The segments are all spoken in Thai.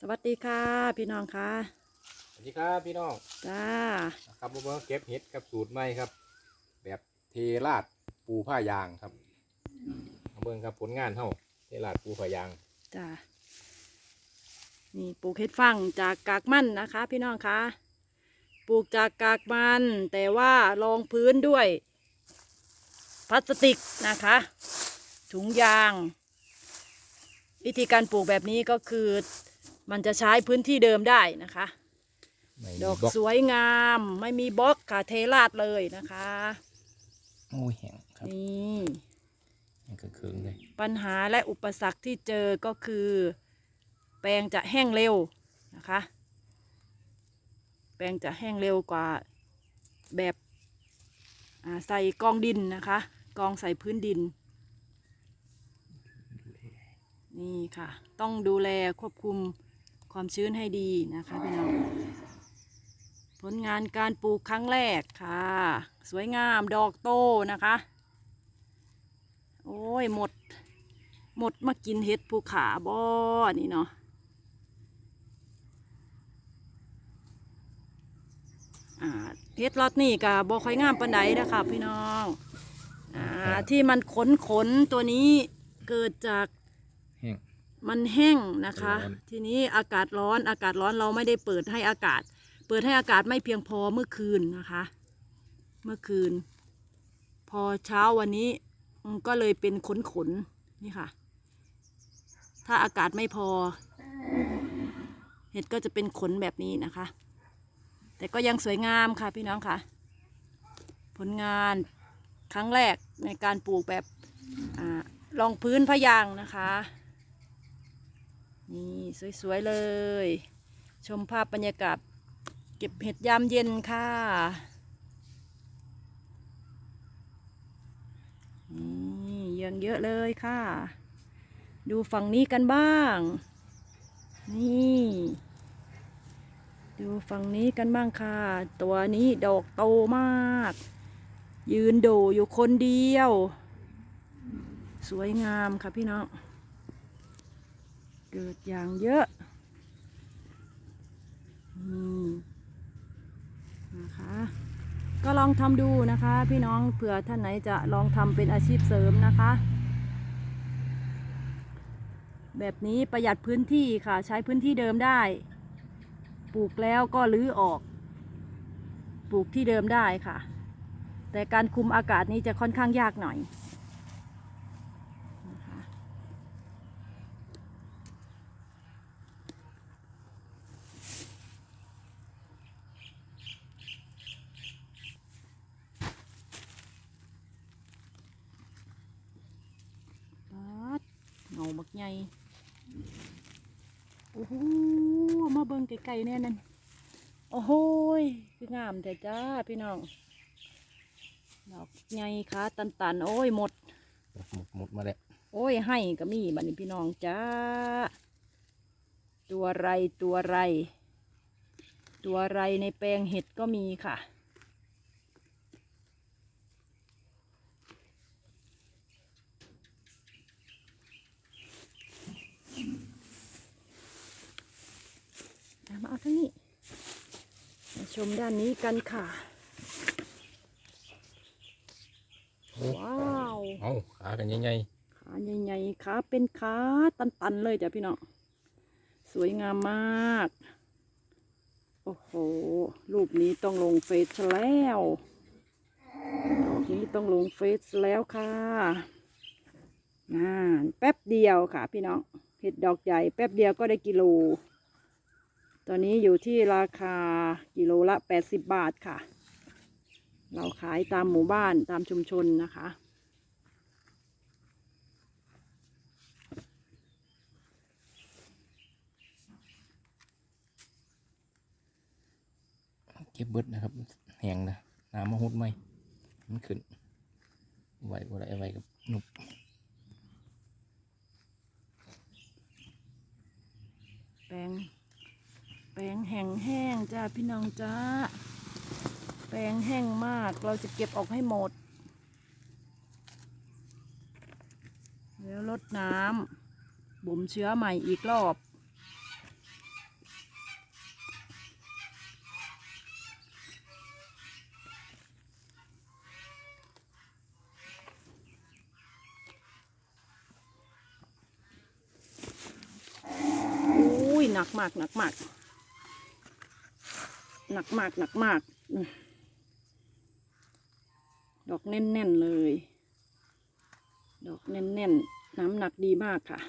สวัสดีค่ะ พี่น้องค่ะสวัสดีครับพี่น้องจ้าครับผมมาเก็บเห็ดกับสูตรใหม่ครับ แบบเทราดปูผ้ายางครับมาเบิ่งครับผลงานเท่าเทราดปูผ้ายางจ้านี่ปลูกเห็ดฟังจากกากมันนะคะ พี่น้องค่ะปลูกจากกากมัน แต่ว่ารองพื้นด้วย พลาสติกนะคะ ถุงยาง วิธีการปลูกแบบนี้ก็คือ มันจะใช้พื้นที่เดิมได้นะคะ ไม่ดอกบล็อกสวยงาม ไม่มีบล็อกค่ะเทราดเลยนะคะ โอ้ยแห้งครับนี่ยังเคืองๆเลยปัญหาและอุปสรรคที่เจอก็คือ แปลงจะแห้งเร็วนะคะ แปลงจะแห้งเร็วกว่าแบบอ่าใส่กองดินนะคะ กองใส่พื้นดิน นี่ค่ะ ต้องดูแลควบคุม ความชื้นให้ดีนะคะพี่น้องผลงานการปลูกครั้งแรกค่ะ สวยงามดอกโตนะคะ โอ้ยหมด หมดมากินเห็ดภูขาบ่นี่เนาะเห็ดรอดนี่กับ่ค่อยงามปานใดนะคะพี่น้องอที่มันขนขนตัวนี้เกิดจาก มันแห้งนะคะ ร้อน ทีนี้อากาศร้อนอากาศร้อนเราไม่ได้เปิดให้อากาศ เปิดให้อากาศไม่เพียงพอเมื่อคืนนะคะ เมื่อคืน พอเช้าวันนี้มันก็เลยเป็นขนขนๆนี่ค่ะ ถ้าอากาศไม่พอ เห็ดก็จะเป็นขนแบบนี้นะคะ แต่ก็ยังสวยงามค่ะพี่น้องค่ะ ผลงานครั้งแรกในการปลูกแบบอาลองพื้นพะยางนะคะ นี่สวยๆเลย ชมภาพบรรยากาศ เก็บเห็ดยามเย็นค่ะนี่ยังเยอะเลยค่ะ ดูฝั่งนี้กันบ้าง นี่ ดูฝั่งนี้กันบ้างค่ะ ตัวนี้ดอกโตมาก ยืนโดอยู่คนเดียว สวยงามค่ะพี่น้อง เกิดอย่างเยอะ นี่นะคะ ก็ลองทำดูนะคะ พี่น้องเผื่อท่านไหนจะลองทำเป็นอาชีพเสริมนะคะ แบบนี้ประหยัดพื้นที่ค่ะ ใช้พื้นที่เดิมได้ ปลูกแล้วก็รื้อออก ปลูกที่เดิมได้ค่ะ แต่การคุมอากาศนี้จะค่อนข้างยากหน่อยนะคะ ปัดเงาบัก ใหญ่โอ้โหมาเบิ่งไกลๆแน่นั่นโอ้โหยคืองามแต่จ้าพี่น้องดอกใหญ่ขาตันๆ โอ้ยหมด หมดหมดมาแล้วโอ้ยให้ก็มีบัดนี้พี่น้องจ้า ตัวไรตัวไร ตัวไรในแปลงเห็ดก็มีค่ะ เอามาเอา ทั้งนี้มาชมด้านนี้กันค่ะ ว้าวเอาขากันใหญ่ขาใหญ่ๆขาเป็นขาตันๆเลยจ้ะพี่น้องสวยงามมาก โอ้โห รูปนี้ต้องลงเฟซแล้วดอกนี้ต้องลงเฟซแล้วค่ะน่านแป๊บเดียวค่ะพี่น้องเห็ดดอกใหญ่แป๊บเดียวก็ได้กิโล ตอนนี้อยู่ที่ราคากิโลละ 80 บาทค่ะ เราขายตามหมู่บ้านตามชุมชนนะคะ เก็บเบิดนะครับแหงนะน้ำมาหุดไหมมันขึ้นไหวบ่ได้ไหวกับนุบ แห้งจ้าพี่น้องจ้า แปลงแห้งมาก เราจะเก็บออกให้หมด แล้วลดน้ำบ่มเชื้อใหม่อีกรอบหนักมากหนักมาก หนักมากหนักมากอืมดอกแน่นๆเลย ดอกแน่นๆ น้ำหนักดีมากค่ะ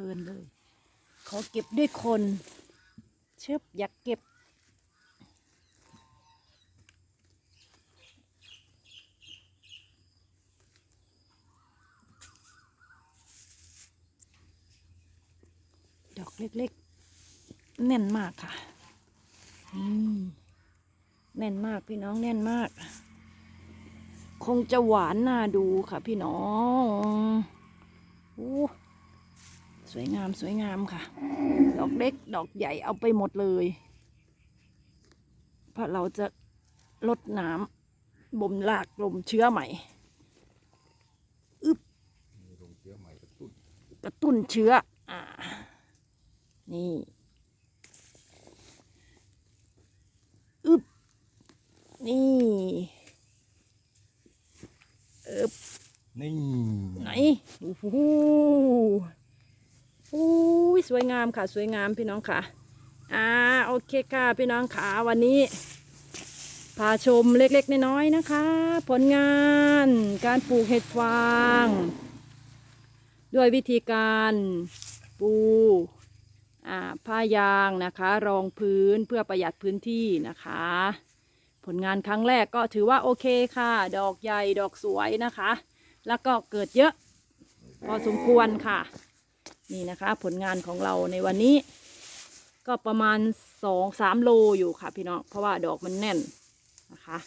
ลินเลย ขอเก็บด้วยคนเชิบอยากเก็บ ดอกเล็กๆ แน่นมากค่ะอืมแน่นมากพี่น้องแน่นมาก คงจะหวานน่าดูค่ะพี่น้องโอ้ สวยงามสวยงามค่ะ ดอกเล็กดอกใหญ่เอาไปหมดเลย เพราะเราจะลดน้ำบ่มรากลมเชื้อใหม่มีลงเชื้อใหม่กระตุ้นกระตุ้นเชื้ออ่านี่อึบนี่อึบนี่ไหนโอ้โหโอ้ยสวยงามค่ะ สวยงามพี่น้องค่ะ อ่าโอเคค่ะพี่น้องค่ะวันนี้พาชมเล็กๆน้อยๆนะคะ ผลงานการปลูกเห็ดฟาง ด้วยวิธีการปูอ่าผ้ายางนะคะ รองพื้นเพื่อประหยัดพื้นที่นะคะ ผลงานครั้งแรกก็ถือว่าโอเคค่ะ ดอกใหญ่ดอกสวยนะคะ แล้วก็เกิดเยอะ พอสมควรค่ะ นี่นะคะ ผลงานของเราในวันนี้ ก็ประมาณสองสามโลอยู่ค่ะพี่น้องเพราะว่าดอกมันแน่นนะคะ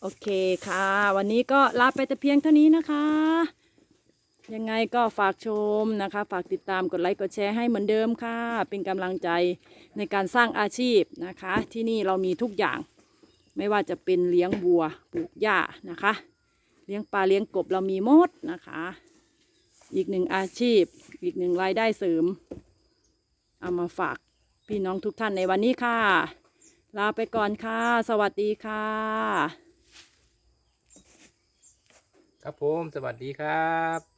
โอเคค่ะ วันนี้ก็ลาไปแต่เพียงเท่านี้นะคะ ยังไงก็ฝากชมนะคะ ฝากติดตามกดไลค์กดแชร์ให้เหมือนเดิมค่ะ เป็นกำลังใจในการสร้างอาชีพนะคะ ที่นี่เรามีทุกอย่าง ไม่ว่าจะเป็นเลี้ยงวัวปลูกหญ้านะคะ เลี้ยงปลาเลี้ยงกบเรามีหมดนะคะ อีกหนึ่งอาชีพ อีกหนึ่งรายได้เสริม เอามาฝากพี่น้องทุกท่านในวันนี้ค่ะ ลาไปก่อนค่ะ สวัสดีค่ะ ครับผม สวัสดีครับ